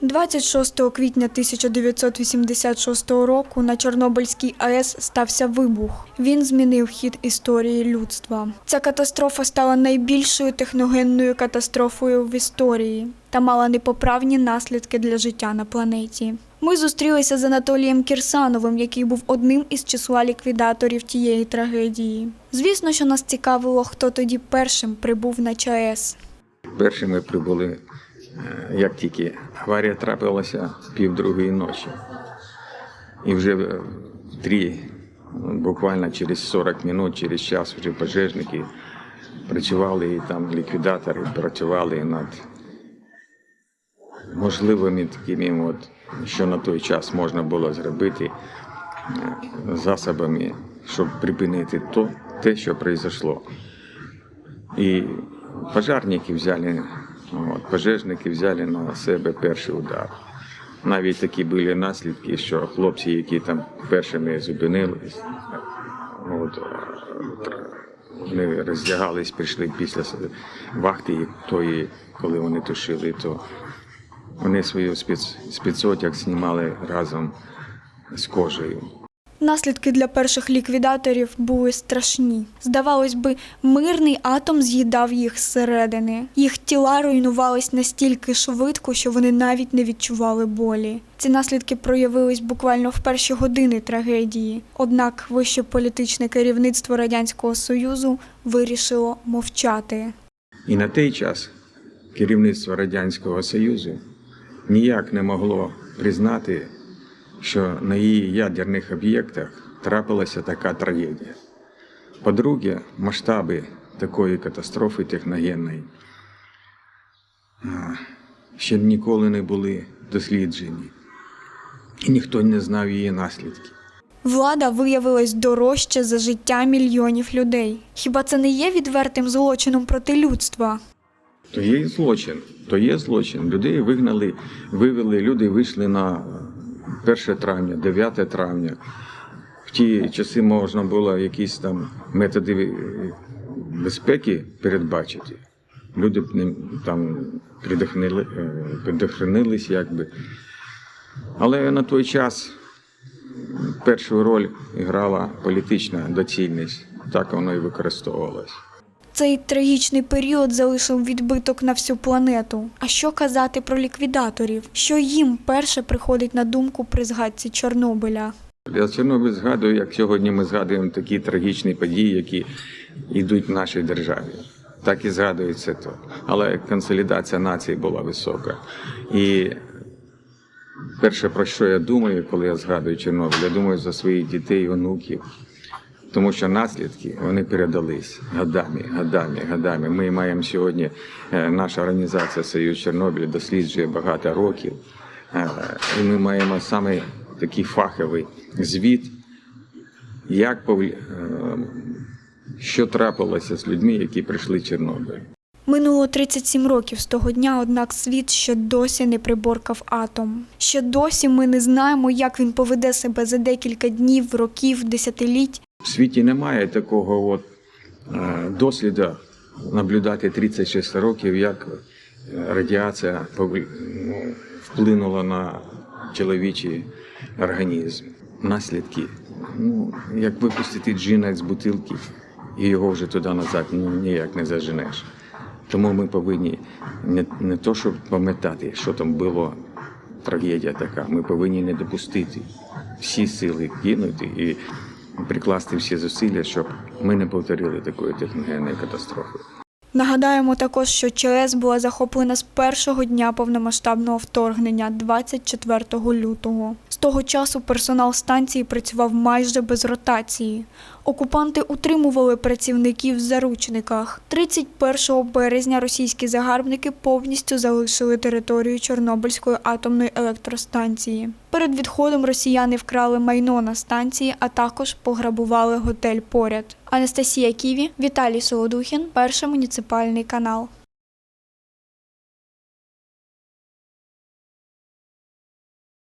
26 квітня 1986 року на Чорнобильській АЕС стався вибух. Він змінив хід історії людства. Ця катастрофа стала найбільшою техногенною катастрофою в історії та мала непоправні наслідки для життя на планеті. Ми зустрілися з Анатолієм Кірсановим, який був одним із числа ліквідаторів тієї трагедії. Звісно, що нас цікавило, хто тоді першим прибув на ЧАЕС. Перші ми прибули, як тільки аварія трапилася півдругої ночі. І вже три, буквально через 40 минут, через час вже пожежники працювали, і там ліквідатори працювали над можливими такими, от, що на той час можна було зробити е, засобами, щоб припинити то, те, що пройшло. І пожарники взяли, от, пожежники взяли на себе перший удар. Навіть такі були наслідки, що хлопці, які там першими зупинились, от, вони роздягались, прийшли після вахти тої, коли вони тушили, то вони свою спец, спецодяг знімали разом з кожею. Наслідки для перших ліквідаторів були страшні. Здавалось би, мирний атом з'їдав їх зсередини. Їх тіла руйнувались настільки швидко, що вони навіть не відчували болі. Ці наслідки проявились буквально в перші години трагедії. Однак вище політичне керівництво радянського союзу вирішило мовчати. І на той час керівництво Радянського Союзу ніяк не могло признати, що на її ядерних об'єктах трапилася така трагедія. По-друге, масштаби такої катастрофи техногенної ще ніколи не були досліджені, і ніхто не знав її наслідки. Влада виявилась дорожче за життя мільйонів людей. Хіба це не є відвертим злочином проти людства? То є злочин, то є злочин. Людей вигнали, вивели, люди вийшли на 1 травня, 9 травня. В ті часи можна було якісь там методи е, безпеки передбачити. Люди б там предохнили, е, предохранились якби. Але на той час першу роль грала політична доцільність. Так воно і використовувалось. Цей трагічний період залишив відбиток на всю планету. А що казати про ліквідаторів? Що їм перше приходить на думку при згадці Чорнобиля? Я Чорнобиль згадую, як сьогодні ми згадуємо такі трагічні події, які йдуть в нашій державі. Так і згадується то. Але консолідація нації була висока. І перше, про що я думаю, коли я згадую Чорнобиль, я думаю за своїх дітей і онуків. Тому що наслідки вони передались годами, годами, годами. Ми маємо сьогодні, е, наша організація Союз Чорнобиль досліджує багато років. Е, І ми маємо саме такий фаховий звіт, як е, що трапилося з людьми, які прийшли в Чорнобиль. Минуло 37 років з того дня, однак світ ще досі не приборкав атом. Ще досі ми не знаємо, як він поведе себе за декілька днів, років, десятиліть. В світі немає такого от, е, досліду наблюдати 36 років, як е, радіація ну, вплинула на чоловічий організм. Наслідки. Ну, як випустити джина з бутилки і його вже туди назад ну, ніяк не заженеш. Тому ми повинні не, не то, щоб пам'ятати, що там було трагедія така. Ми повинні не допустити всі сили кинути і прикласти всі зусилля, щоб ми не повторили такої техногенної катастрофи. Нагадаємо також, що ЧАЕС була захоплена з першого дня повномасштабного вторгнення 24 лютого. Того часу персонал станції працював майже без ротації. Окупанти утримували працівників в заручниках. 31 березня російські загарбники повністю залишили територію Чорнобильської атомної електростанції. Перед відходом росіяни вкрали майно на станції, а також пограбували готель поряд. Анастасія Ківі, Віталій Солодухін, перший муніципальний канал.